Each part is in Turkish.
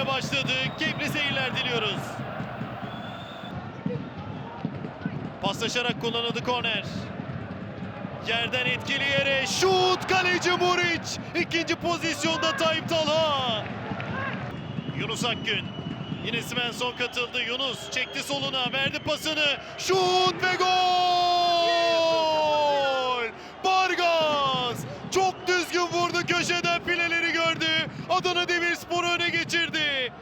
ile başladı. Keyifli seyirler diliyoruz. Paslaşarak kullanıldı korner. Yerden etkili yere şut kaleci Muriç. İkinci pozisyonda Tayyip Talha. Yunus Akgün. Yine Svensson katıldı. Yunus çekti soluna, verdi pasını. Şut ve gol! Adana Demirspor'u öne geçirdi.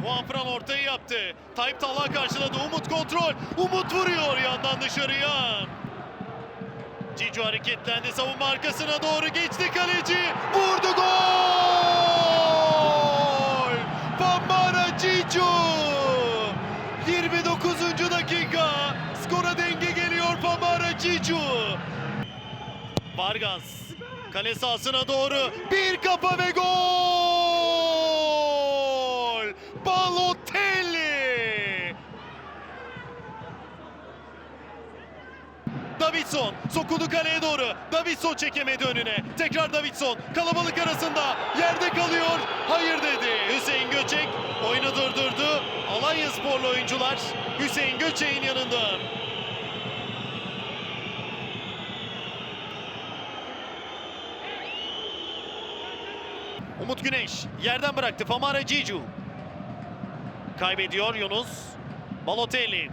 Juan Fran ortayı yaptı. Tayyip Talha karşıladı. Umut kontrol. Umut vuruyor yandan dışarıya. Cicu hareketlendi. Savunma arkasına doğru geçti kaleci. Vurdu gol! Bambara Cicu! 29. dakika. Skora denge geliyor Bambara Cicu. Vargas kale sahasına doğru bir kafa ve gol! Balotelli! Davidson sokuldu kaleye doğru. Davidson çekemedi önüne. Tekrar Davidson kalabalık arasında yerde kalıyor. Hayır dedi. Hüseyin Göçek oyunu durdurdu. Alanya sporlu oyuncular Hüseyin Göçek'in yanında. Umut Güneş yerden bıraktı. Famara Cicu. Kaybediyor Yunus. Balotelli.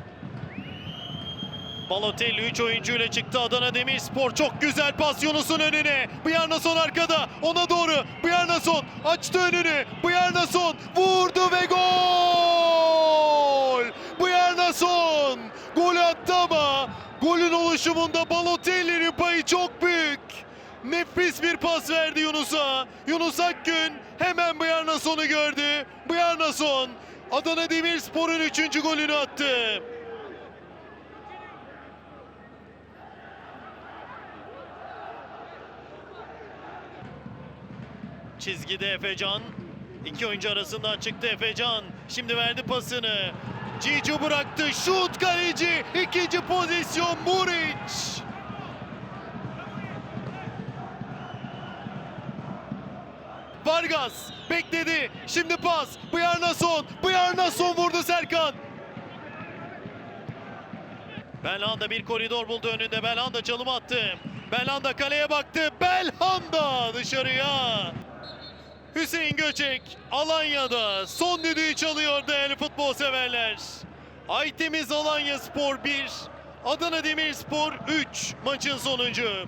Balotelli 3 oyuncuyla çıktı Adana Demirspor. Çok güzel pas Yunus'un önüne. Bıyarnason arkada. Ona doğru. Bıyarnason açtı önünü. Bıyarnason vurdu ve gol! Bıyarnason gol attı ama golün oluşumunda Balotelli'nin. Nefis bir pas verdi Yunus'a. Yunus Akgün hemen Bıyarnason'u gördü. Bıyarnason Adana Demirspor'un 3. golünü attı. Çizgide Efecan. İki oyuncu arasından çıktı Efecan. Şimdi verdi pasını. Cicu bıraktı. Şut kaleci. İkinci pozisyon Muriç. Vargas bekledi. Şimdi pas. Bıyarnason. Bıyarnason vurdu Serkan. Belhanda bir koridor buldu önünde. Belhanda çalım attı. Belhanda kaleye baktı. Belhanda dışarıya. Hüseyin Göçek Alanya'da son düdüğü çalıyor değerli futbol severler. Aytemiz Alanya Spor 1, Adana Demirspor 3 maçın sonucu.